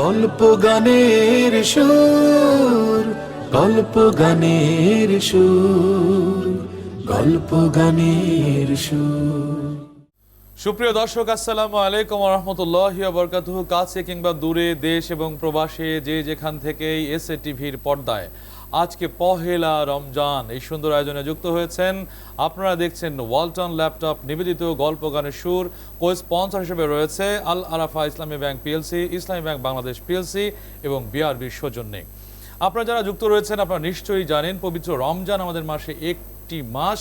গল্প গানের সুর, গল্প গানের সুর, গল্প গানের সুর। সুপ্রিয় দর্শক, আসসালামু আলাইকুম রহমতুল্লাহ বরকাত কাছে কিংবা দূরে দেশ এবং প্রবাসে যে যেখান থেকেই এস টিভির পর্দায় আজকে পহেলা রমজান, এই সুন্দর আয়োজনে যুক্ত হয়েছেন আপনারা দেখছেন ওয়ালটন ল্যাপটপ নিবেদিত গল্প গানের সুর। কো স্পন্সর হিসেবে রয়েছে Al Arafah Islami bank PLC, Islami bank Bangladesh PLC এবং বিআরবির সৌজন্যে। আপনারা যারা যুক্ত রয়েছেন, আপনারা নিশ্চয়ই জানেন, পবিত্র রমজান আমাদের মাসে একটি মাস।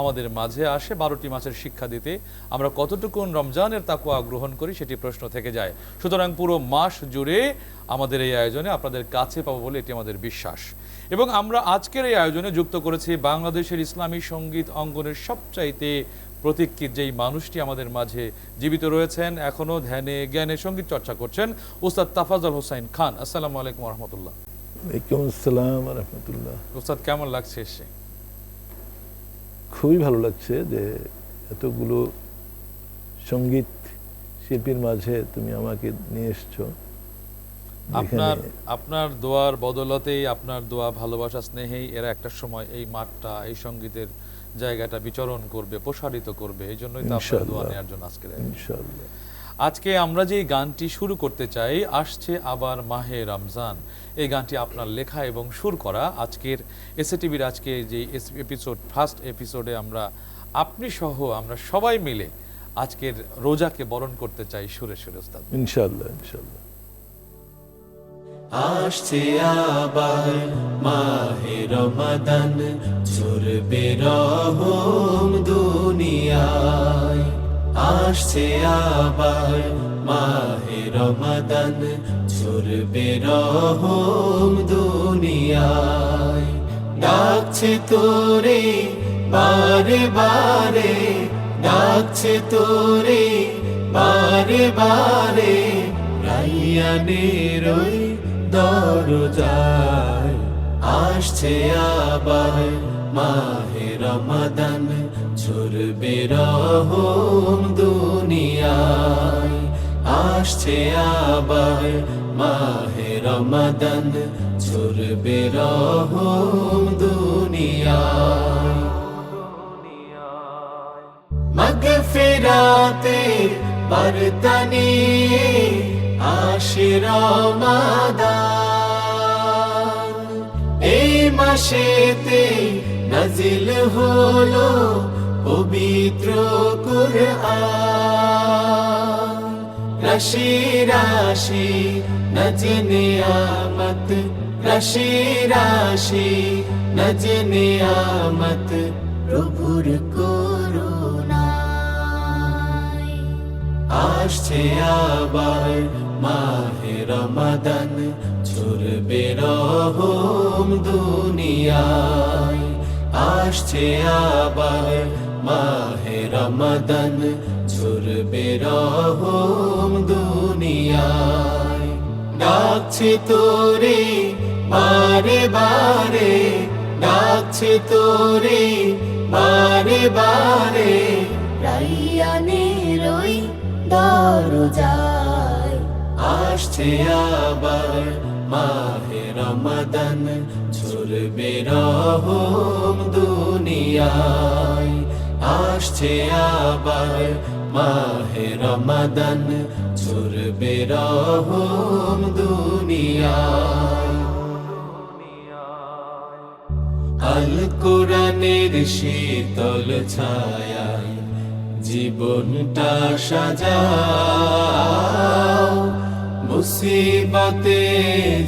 আমাদের মাঝে আসে বারোটি মাসের শিক্ষা দিতে। আমরা কতটুকুন রমজানের তাকুয়া গ্রহণ করি সেটি প্রশ্ন থেকে যায়। সুতরাং পুরো মাস জুড়ে আমাদের এই আয়োজনে আপনাদের কাছে পাবো বলে এটি আমাদের বিশ্বাস। এবং আমরা আজকের এই আয়োজনে যুক্ত করেছি বাংলাদেশের ইসলামী সংগীত অঙ্গনের সবচাইতে প্রতীক্ষিত যেই মানুষটি আমাদের মাঝে জীবিত রয়েছেন এখনও ধ্যানে জ্ঞানে সংগীত চর্চা করছেন উস্তাদ তাফাজল হোসাইন খান। আসসালামু আলাইকুম রহমতুল্লাহ। ওয়ালাইকুম আসসালাম রহমতুল্লাহ। উস্তাদ কেমন লাগছে এসে? খুবই ভালো লাগছে যে এতগুলো সংগীত শিল্পীর মাঝে তুমি আমাকে নিয়ে এসছো। আপনার আপনার দোয়ার বদলতেই আপনার দোয়া ভালোবাসা স্নেহেই এরা একটা সময় এই মাঠটা এই সঙ্গীতের জায়গাটা বিচরণ করবে প্রসারিত করবে। এই জন্যই তো আপনার দোয়া নেওয়ার জন্য আজকে ইনশাআল্লাহ আজকে আমরা যে গানটি শুরু করতে চাই আসছে আবার মাহে রমজান। এই গানটি আপনার লেখা এবং সুর করা আজকের এসএটিভির আজকে যে এপিসোড ফার্স্ট এপিসোডে আমরা আপনি সহ আমরা সবাই মিলে আজকের রোজাকে বরণ করতে চাই সুরে সুরে ওস্তাদ। ইনশাআল্লাহ ইনশাআল্লাহ। আসছে আবার মাহে রমাদান ঝরবে রহম দুনিয়ায় আসছে আবার মাহে রমাদান, ঝরবে রহম দুনিয়ায়। ডাকছে তোরে, বারে বারে, ডাকছে তোরে, বারে বারে, রাইয়ানের ওই দরজায়। আসছে আবার মাহে রমাদান ঝরবে রহম দুনিয়ায়। আসছে আবার মাহে রমাদান ঝরবে রহম দুনিয়ায়। মগফিরাতে বরতনি আশিরমাদান এই মাসেতে নাজিল হলো পবিত্র কুরআন। রাশি রাশি নজনে আমত। রাশি রাশি নজনে আমত। প্রভুর করুণায়। আসছে আবার মাহে রমাদান ঝরবে রহম দুনিয়ায়। আসছে আবার মাহে রমাদান ঝরবে রহম দুনিয়ায়। ডাকছে তোরে বারে বারে ডাকছে তোরে বারে বারে। রাইয়ানের ওই দরজায়। আসছে আবার মাহে রমাদান ঝরবে রহম দুনিয়ায়। আসছে আবার মাহে রমাদান ঝরবে রহম দুনিয়ায় আল কোরআনের শীতল ছায়ায় জীবনটা সাজাও। মুসিবতে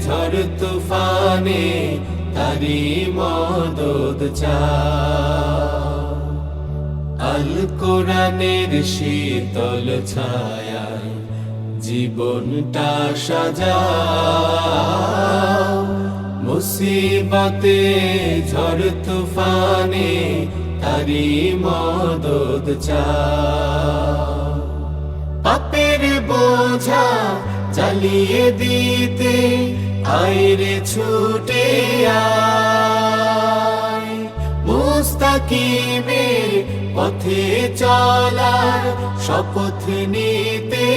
ঝড় তুফানে তারি মদদ চাও। আল কোরআনের শীতল ছায়ায় জীবনটা সাজাও। মুসিবতে ঝড় তুফানে তারি মদদ চাও। পাপের বোঝা চালিয়ে দিতে, আইরে ছুটে আয়। মুস্তাকিমের পথে চলার শপথ নিতে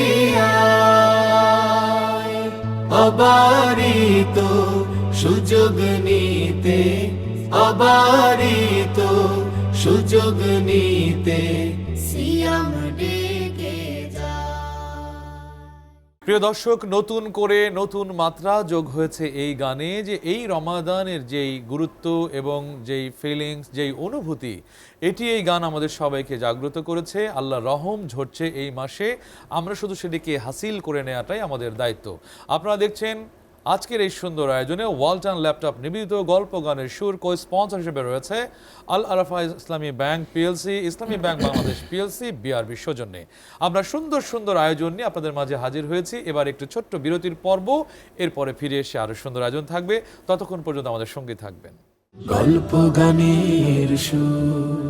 অবারিত সুযোগ নিতে অবারিত সুযোগ নিতে সিয়াম ডেকে প্রিয় দর্শক, নতুন করে নতুন মাত্রা যোগ হয়েছে এই গানে যে এই রমাদানের যেই গুরুত্ব এবং যেই ফিলিংস যেই অনুভূতি, এটি এই গান আমাদের সবাইকে জাগ্রত করেছে। আল্লাহ রহম ঝরছে এই মাসে। আমরা শুধু সেটিকে হাসিল করে নেওয়াটাই আমাদের দায়িত্ব। আপনারা দেখছেন আজকের এই সুন্দর আয়োজনে ওয়ালটন ল্যাপটপ নিবেদিত গল্প গানের সুর কো স্পন্সর হিসেবে রয়েছে Al Arafah Islami bank PLC Islami bank Bangladesh PLC BRB সৌজন্যে। আমরা সুন্দর সুন্দর আয়োজন নিয়ে আপনাদের মাঝে হাজির হয়েছি। এবার একটু ছোট্ট বিরতির পর্ব, এরপরে ফিরে এসে আরও সুন্দর আয়োজন থাকবে। ততক্ষণ পর্যন্ত আমাদের সঙ্গে থাকবেন। গল্প গানের সুর,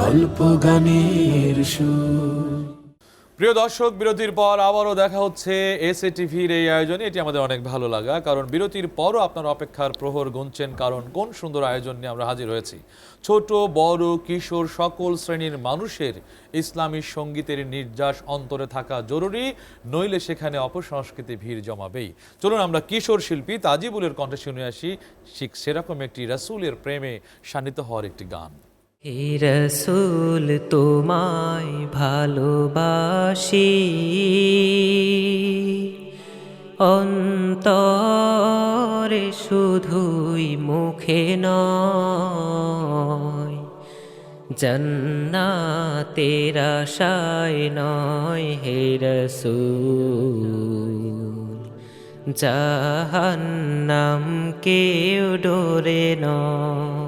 গল্প গানের সুর। প্রিয় দর্শক, বিরতির পর আবারও দেখা হচ্ছে এসএ টিভির এই আয়োজনে। এটি আমাদের অনেক ভালো লাগা, কারণ বিরতির পরও আপনার অপেক্ষার প্রহর গুনছেন, কারণ কোন সুন্দর আয়োজন নিয়ে আমরা হাজির হয়েছি। ছোট, বড়, কিশোর সকল শ্রেণির মানুষের ইসলামী সঙ্গীতের নির্যাস অন্তরে থাকা জরুরি, নইলে সেখানে অপসংস্কৃতি ভিড় জমাবেই। চলুন আমরা কিশোর শিল্পী তাজিবুলের কণ্ঠে শুনে আসি। ঠিক সেরকম একটি রাসূলের প্রেমে শানিত হওয়ার একটি গান। হে রসুল তোমায় ভালোবাসি। অন্তরে শুধুই মুখে নয়, জন্নাতের আশায় নয় হে রসুল। জাহান্নাম কেউ ডোরে নয়।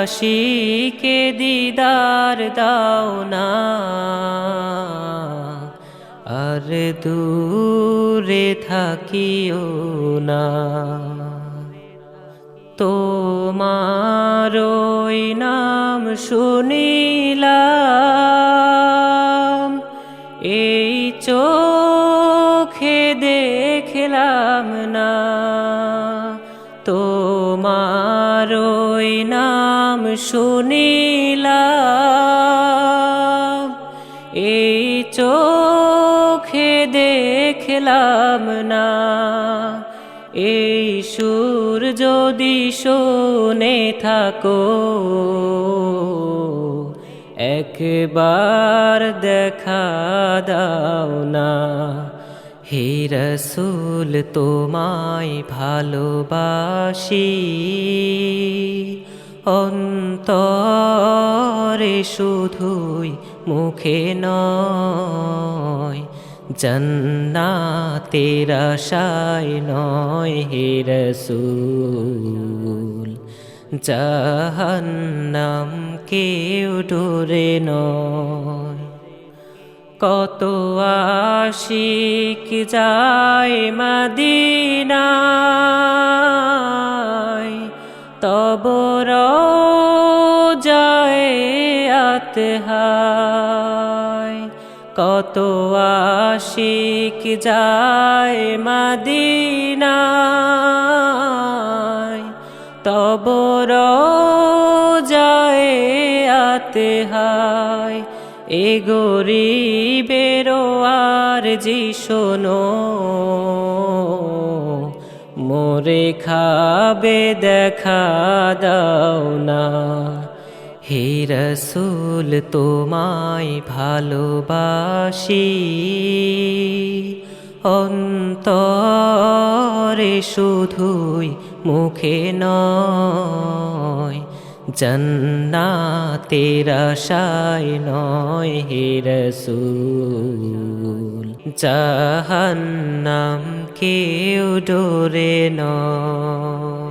আশিকে দিদার দাও না। আর দূরে থাকিও না। তোমার ওই নাম শুনিলাম, এই চোখে দেখলাম না। শুনিলাম, এই চোখে দেখলাম না। এই সুর যদি শোনে থাকো, একবার দেখা দাও না। হে রসুল, তোমায় ভালোবাসি। অন্তরে শুধুই মুখে নয়, জন্নাতের আশায় নয় হে রসুল। জাহান্নাম কেউ ডোরে নয়। কত আশিক যায় মদিনায় তব যায় আতহায়। কত আশিক যায় মদিনায়। তব যায় আতহায়। এ গরিবের আর জি শোনো। মোরে খাবে দেখা দাও না। হে রসুল তোমায় ভালোবাসি। অন্তরে শুধুই মুখে নয় জন্নাতের আশায় নয় হে রসুল। জাহান্নাম কেউ ডোরে নয়।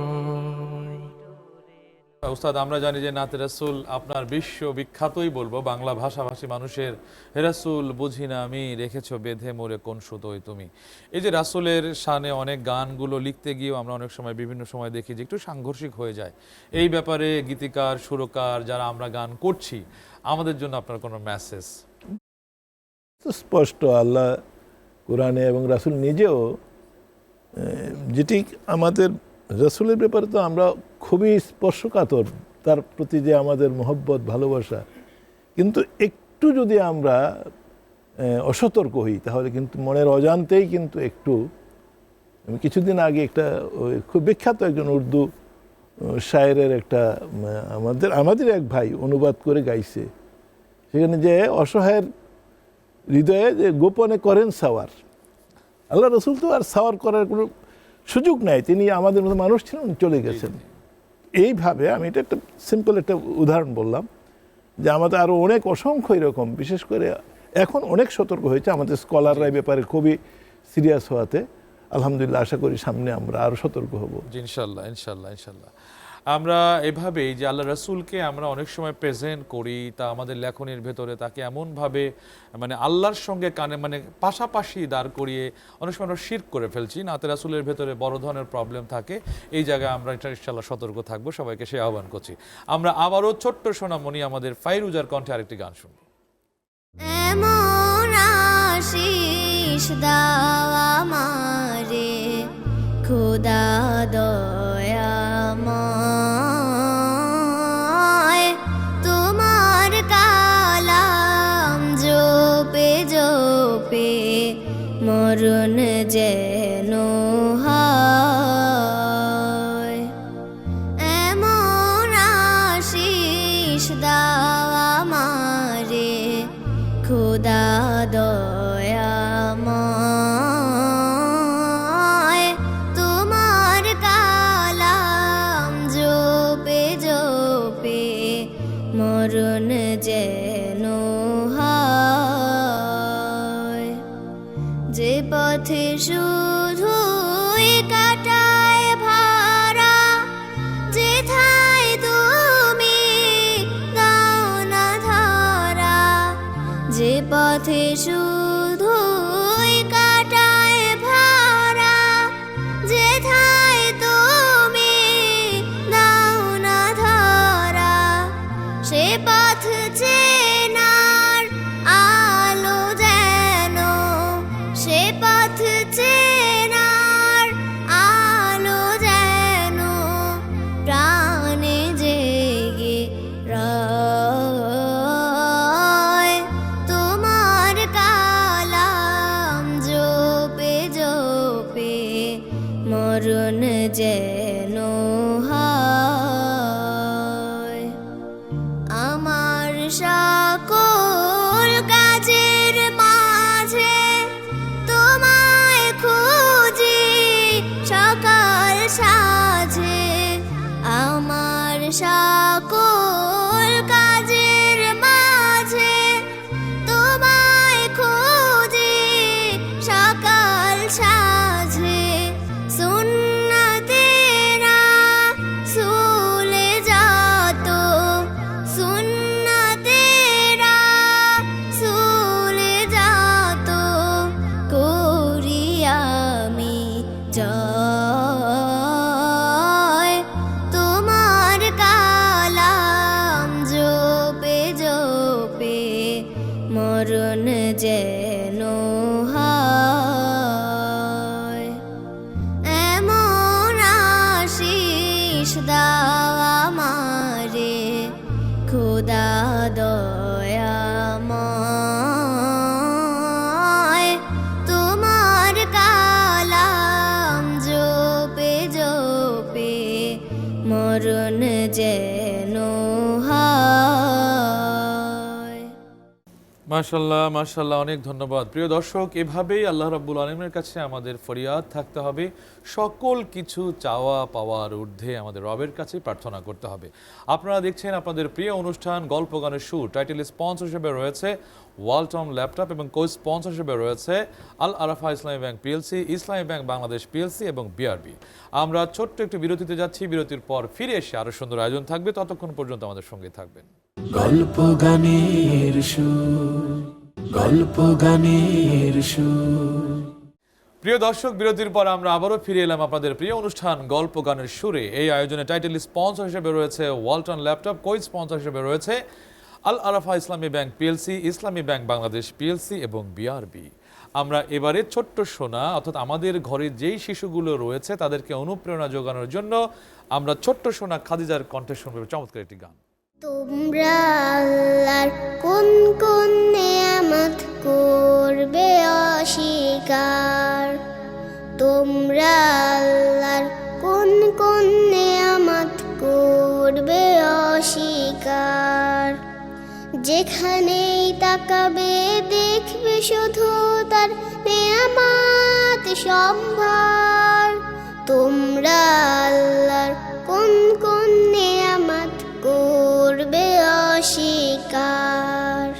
উস্তাদ, আমরা জানি যে নাতে রাসুল আপনার বিশ্ব বিখ্যাতই বলব, বাংলা ভাষাভাষী মানুষের, রাসুল, বুঝি না আমি, রেখেছো বেঁধে মোরে কোন সুতোই তুমি? এই যে রাসুলের শানে অনেক গানগুলো লিখতে গিয়েও আমরা অনেক সময় বিভিন্ন সময় দেখি যে একটু সাংঘর্ষিক হয়ে যায়। এই ব্যাপারে গীতিকার, সুরকার যারা আমরা গান করছি, আমাদের জন্য আপনার কোনো মেসেজ স্পষ্ট, আল্লাহ কোরআনে এবং রাসূল নিজেও যেটি আমাদের রাসূলের ব্যাপারে তো আমরা খুবই স্পর্শকাতর, তার প্রতি যে আমাদের মহব্বত, ভালোবাসা। কিন্তু একটু যদি আমরা অসতর্ক হই, তাহলে কিন্তু মনের অজান্তেই কিন্তু একটু কিছুদিন আগে একটা খুব বিখ্যাত একজন উর্দু শায়েরের একটা আমাদের আমাদের এক ভাই অনুবাদ করে গাইছে। সেখানে যে অসহায়ের হৃদয়ে যে গোপনে করেন সাওয়ার। আল্লাহ রসুল তো আর সাওয়ার করার কোনো সুযোগ নেয় তিনি আমাদের মতো মানুষ ছিলেন চলে গেছেন। এইভাবে আমি এটা একটা সিম্পল একটা উদাহরণ বললাম যে আমাদের আরও অনেক অসংখ্য এরকম বিশেষ করে এখন অনেক সতর্ক হয়েছে আমাদের স্কলাররা এই ব্যাপারে খুবই সিরিয়াস হওয়াতে। আলহামদুলিল্লাহ আশা করি সামনে আমরা আরও সতর্ক হব। ইনশাল্লাহ ইনশাল্লাহ ইনশাল্লাহ। আমরা এভাবেই যে আল্লাহ রসুলকে আমরা অনেক সময় প্রেজেন্ট করি, তা আমাদের লেখনের ভেতরে তাকে এমনভাবে মানে আল্লাহর সঙ্গে কানে মানে পাশাপাশি দাঁড় করিয়ে অনেক সময় আমরা শির করে ফেলছি, নাতে রাসুলের ভেতরে বড় ধরনের প্রবলেম থাকে। এই জায়গায় আমরা এটা ইনশাল্লাহ সতর্ক থাকব, সবাইকে সে আহ্বান করছি। আমরা আবারও ছোট্ট সোনামণি আমাদের ফাইরুজার কণ্ঠে আরেকটি গান শুনব। দাওয়া মারে খুদা দয়াময় মরণ যেন সাঝে আমার সকল the মাশাল্লাহ মাশাল্লাহ অনেক ধন্যবাদ। প্রিয় দর্শক, এভাবেই আল্লাহ রাব্বুল আলমের কাছে আমাদের ফরিয়াদ থাকতে হবে। সকল কিছু চাওয়া পাওয়ার ঊর্ধ্বে আমাদের রবের কাছে প্রার্থনা করতে হবে। আপনারা দেখছেন আপনাদের প্রিয় অনুষ্ঠান, গল্প গানের সুর। টাইটেল স্পন্সর হিসেবে রয়েছে ওয়ালটম ল্যাপটপ এবং কো স্পন্সর হিসেবে রয়েছে Al Arafah Islami bank PLC Islami bank Bangladesh PLC এবং বিআরবি আমরা ছোট্ট একটু বিরতিতে যাচ্ছি। বিরতির পর ফিরে এসে আরও সুন্দর আয়োজন থাকবে। ততক্ষণ পর্যন্ত আমাদের সঙ্গে থাকবেন। গল্প গানের সুর, গল্প গানের প্রিয় দর্শক, বিরতির পর আমরা আবারও ফিরে এলাম আপনাদের প্রিয় অনুষ্ঠান গল্প গানের সুরে। এই আয়োজনে টাইটেল স্পন্সর হিসেবে রয়েছে ওয়ালটন ল্যাপটপ কই স্পন্সর হিসেবে রয়েছে Al Arafah Islami bank PLC Islami bank Bangladesh PLC এবং বিআরবি আমরা এবারে ছোট্ট সোনা, অর্থাৎ আমাদের ঘরে যেই শিশুগুলো রয়েছে, তাদেরকে অনুপ্রেরণা যোগানোর জন্য আমরা ছোট্ট সোনা খাদিজার কণ্ঠে শুনব। চমৎকার একটি গান। তোমরা আল্লাহর কোন কোন নেয়ামত করবে অস্বীকার? তোমরা আল্লাহর কোন কোন নেয়ামত করবে অস্বীকার? যেখানেই তাকাবে দেখবে শুধু তার নেয়ামত সম্ভার। তোমরা আল্লাহর অস্বীকার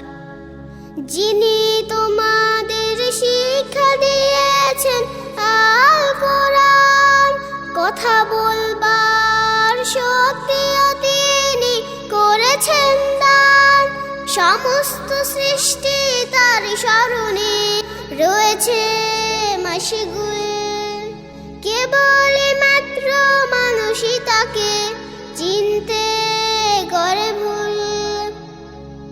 যিনি তোমাদের শিক্ষা দিয়েছেন আল কোরআন, কথা বলবার শক্তিও তিনি করেছেন দান। সমস্ত সৃষ্টি তার স্মরণে রয়েছে মাসিগুল। কেবল মাত্র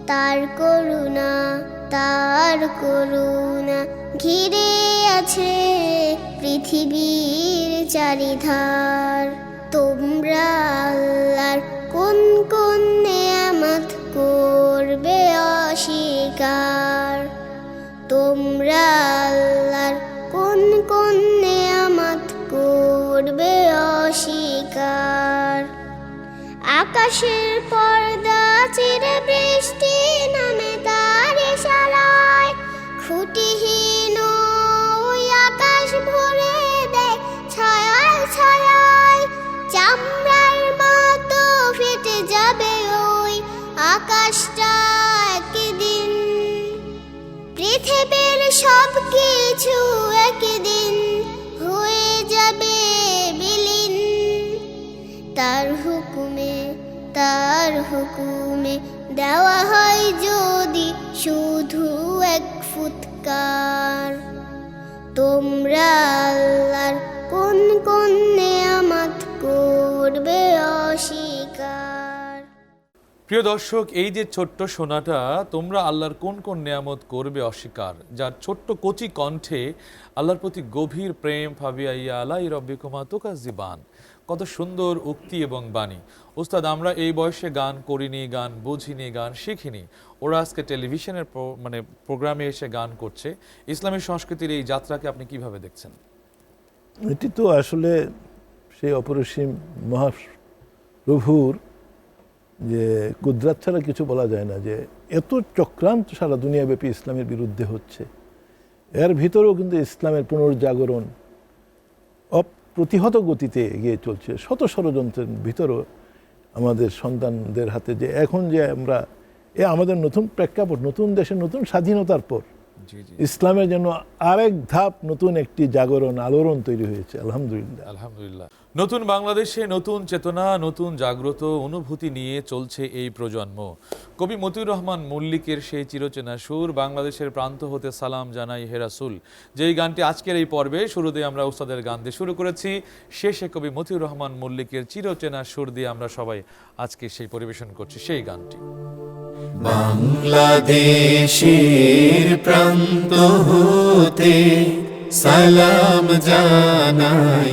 তার করুণা তার করুণা ঘিরে আছে পৃথিবীর চারিধার। তোমরা কোন কোন নেয়ামত করবে অস্বীকার? তোমরা কোন কোন নেয়ামত করবে অস্বীকার? আকাশের পর্দা চিরে বৃষ্টি নামে তার ইশারায় খুঁটিহীন আকাশ ভরে দেয় ছায়ায় ছায়ায়। চামড়ার মতো ফেটে যাবে ওই আকাশটা একদিন। পৃথিবীর সব কিছু দেওয়া হয় যদি শুধু এক ফুৎকার। তোমরা আল্লাহর কোন কোন নেয়ামত করবে অস্বীকার? প্রিয় দর্শক, এই যে ছোট্ট সোনাটা, তোমরা আল্লাহর কোন কোন নিয়ামত করবে অস্বীকার? যার ছোট্ট কচি কণ্ঠে আল্লাহর প্রতি গভীর প্রেম ফাবিয়াইয়া আলাই রব্বিকুমা তোকা জীবান কত সুন্দর উক্তি এবং বাণী। ওস্তাদ, আমরা এই বয়সে গান করিনি, গান বুঝিনি, গান শিখিনি। ওরা আজকে টেলিভিশনের মানে প্রোগ্রামে এসে গান করছে। ইসলামী সংস্কৃতির এই যাত্রাকে আপনি কীভাবে দেখছেন? এটি তো আসলে সেই অপরিসীম মহাপ্রভুর যে কুদরাত ছাড়া কিছু বলা যায় না, যে এত চক্রান্ত সারা দুনিয়াব্যাপী ইসলামের বিরুদ্ধে হচ্ছে। এর ভিতরেও কিন্তু ইসলামের পুনর্জাগরণ অপ্রতিহত গতিতে এগিয়ে চলছে। শত ষড়যন্ত্রের ভিতরও আমাদের সন্তানদের হাতে যে এখন যে আমরা এ আমাদের নতুন প্রেক্ষাপট নতুন দেশের নতুন স্বাধীনতার পর ইসলামের জন্য আরেক ধাপ নতুন একটি জাগরণ আলোড়ন তৈরি হয়েছে আলহামদুলিল্লাহ। আলহামদুলিল্লাহ। নতুন বাংলাদেশে নতুন চেতনা, নতুন জাগ্রত অনুভূতি নিয়ে চলছে এই প্রজন্ম। কবি মতিউর রহমান মল্লিকের সেই চিরচেনা সুর, বাংলাদেশের প্রান্ত হতে সালাম জানাই হেরাসুল যেই গানটি আজকের এই পর্বে শুরুতে আমরা উস্তাদের গান দিয়ে শুরু করেছি, শেষে কবি মতিউর রহমান মল্লিকের চিরচেনা সুর দিয়ে আমরা সবাই আজকে সেই পরিবেশন করছি সেই গানটি। বাংলাদেশের প্রান্ত হতে সালাম জানাই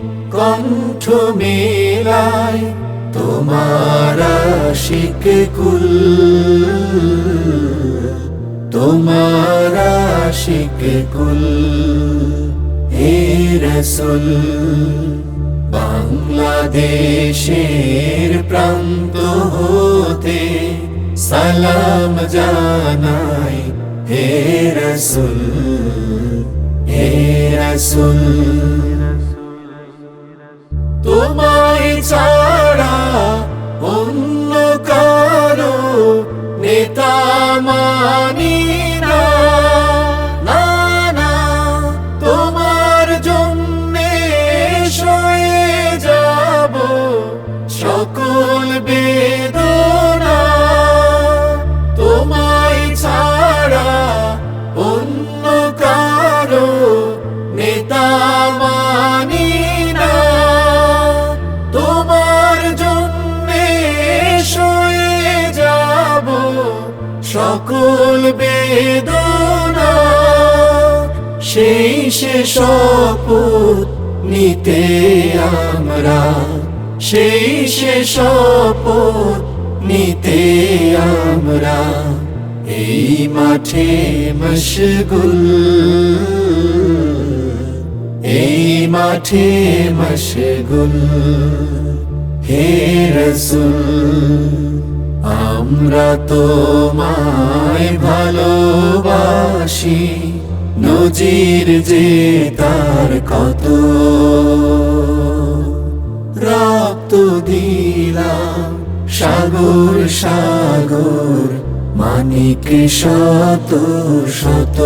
কণ্ঠ মেলায় তোমার আশিক কুল। তোমার আশিক কুল, হে রসুল, বাংলাদেশের প্রান্ত হতে সালাম জানাই, হে রসুল হে রসুল। সেই সে শপথ নিতে আমরা। সেই সে শপথ নিতে আমরা। এই মাঠে মশগুল, এই মাঠে মশগুল, হে রসুল, আমরা তোমায় ভালোবাসি। নজির যে তার কত। রক্ত দিলাম সাগর সাগর, মানিক শত শত।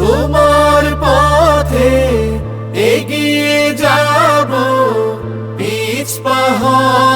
তোমার পথে এগিয়ে যাব, পিছপা হব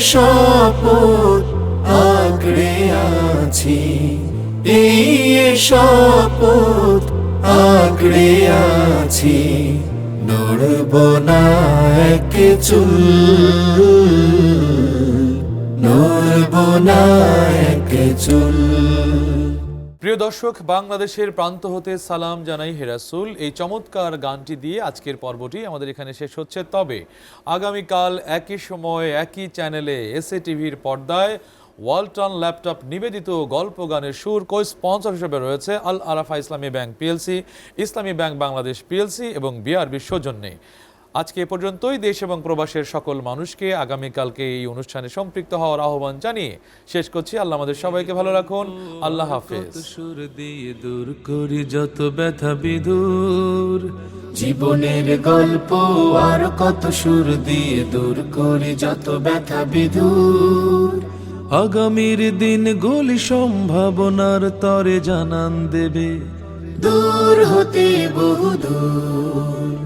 শপথ আঁকড়ে আছি। এই শপথ আঁকড়ে আছি। নড়ব না এক চুল, নড়ব না এক চুল। প্রিয় দর্শক, বাংলাদেশের প্রান্ত হতে সালাম জানাই হেরাসুল এই চমৎকার গানটি দিয়ে আজকের পর্বটি আমাদের এখানে শেষ হচ্ছে। তবে আগামীকাল একই সময় একই চ্যানেলে এসএ টিভির পর্দায় ওয়ালটন ল্যাপটপ নিবেদিত গল্প গানের সুর কো স্পন্সর হিসেবে রয়েছে Al Arafah Islami bank PLC, Islami bank Bangladesh PLC এবং বিআরবি সৌজন্যে। আজকে এ পর্যন্তই। দেশ এবং প্রবাসের সকল মানুষকে আগামীকালকে এই অনুষ্ঠানে সম্পৃক্ত হওয়ার আহ্বান জানিয়ে শেষ করছি। আল্লাহ আমাদের সবাইকে ভালো রাখুন। আল্লাহ হাফেজ। করি যত ব্যথা জীবনের গল্প আর কত সুর দিয়ে দূর করে যত ব্যথা বিদূর আগামীর দিন গুলি সম্ভাবনার তরে জানান দেবে। দূর হতে বহু দূর